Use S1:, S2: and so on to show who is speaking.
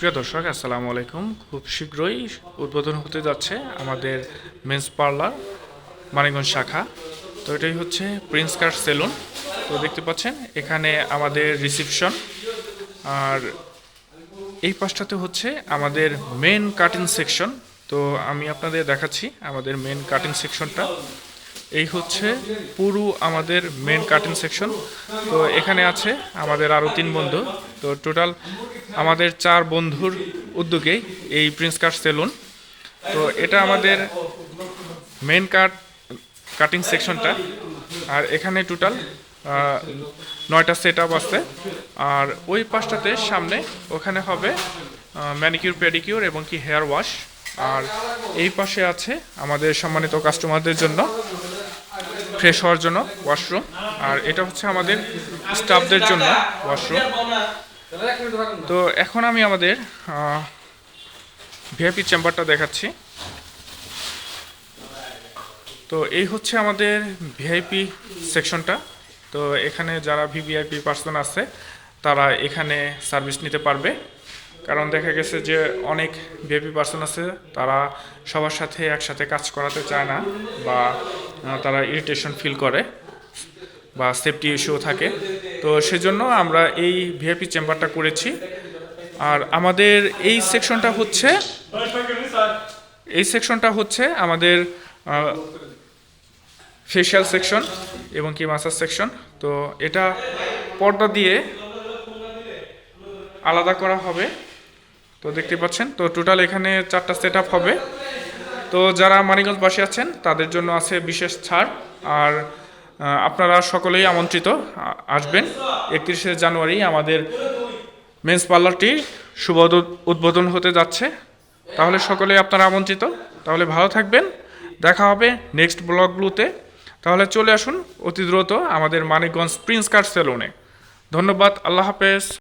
S1: প্রিয় দর্শক, আসসালামু আলাইকুম। খুব শীঘ্রই উদ্বোধন হতে যাচ্ছে আমাদের মেন্স পার্লার, মানিকগঞ্জ শাখা। তো এটাই হচ্ছে প্রিন্স কার সেলুন। তো দেখতে পাচ্ছেন, এখানে আমাদের রিসিপশন। আর এই পাশটাতে হচ্ছে আমাদের মেন কাটিং সেকশন। তো আমি আপনাদের দেখাচ্ছি আমাদের মেন কাটিং সেকশনটা। এই হচ্ছে পুরো আমাদের মেন কাটিং সেকশন। তো এখানে আছে আমাদের আরও তিন বন্ধু। তো টোটাল আমাদের চার বন্ধুর উদ্যোগে এই প্রিন্স কাট সেলুন তো এটা আমাদের মেন কাট কাটিং সেকশনটা আর এখানে টোটাল নয়টা সেট আপ আছে। আর ওই পাশটাতে সামনে ওখানে হবে ম্যানিকিউর পেডিকিউর এবং কি হেয়ার ওয়াশ আর এই পাশে আছে আমাদের সম্মানিত কাস্টমারদের জন্য ফ্রেশ হওয়ার জন্য ওয়াশরুম আর এটা হচ্ছে আমাদের স্টাফদের জন্য ওয়াশরুম তো এখন আমি আমাদের ভিআইপি চেম্বারটা দেখাচ্ছি। তো এই হচ্ছে আমাদের ভিআইপি সেকশনটা তো এখানে যারা ভিভিআইপি পার্সন আছে, তারা এখানে সার্ভিস নিতে পারবে। কারণ দেখা গেছে যে অনেক ভিআইপি পার্সন আছে, তারা সবার সাথে একসাথে কাজ করাতে চায় না বা তারা ইরিটেশন ফিল করে। বা সেফটি ইস্যু থাকে। তো সেজন্য আমরা এই ভিআইপি চেম্বারটা করেছি। আর আমাদের এই সেকশনটা হচ্ছে, এই সেকশনটা হচ্ছে আমাদের ফেশিয়াল সেকশন এবং কি মাসাজ সেকশন তো এটা পর্দা দিয়ে আলাদা করা হবে। তো দেখতে পাচ্ছেন, তো টোটাল এখানে চারটা সেট হবে। তো যারা মানিকগঞ্জ বাসী আছেন, তাদের জন্য আছে বিশেষ ছাড়। আর আপনারা সকলেই আমন্ত্রিত আসবেন। একত্রিশে জানুয়ারি আমাদের মেন্স পার্লারটি শুভ উদ্বোধন হতে যাচ্ছে। তাহলে সকলে আপনারা আমন্ত্রিত। তাহলে ভালো থাকবেন। দেখা হবে নেক্সট ব্লগগুলোতে তাহলে চলে আসুন অতি দ্রুত আমাদের মানিকগঞ্জ প্রিন্স কার সেলুনে। ধন্যবাদ। আল্লাহ হাফেজ।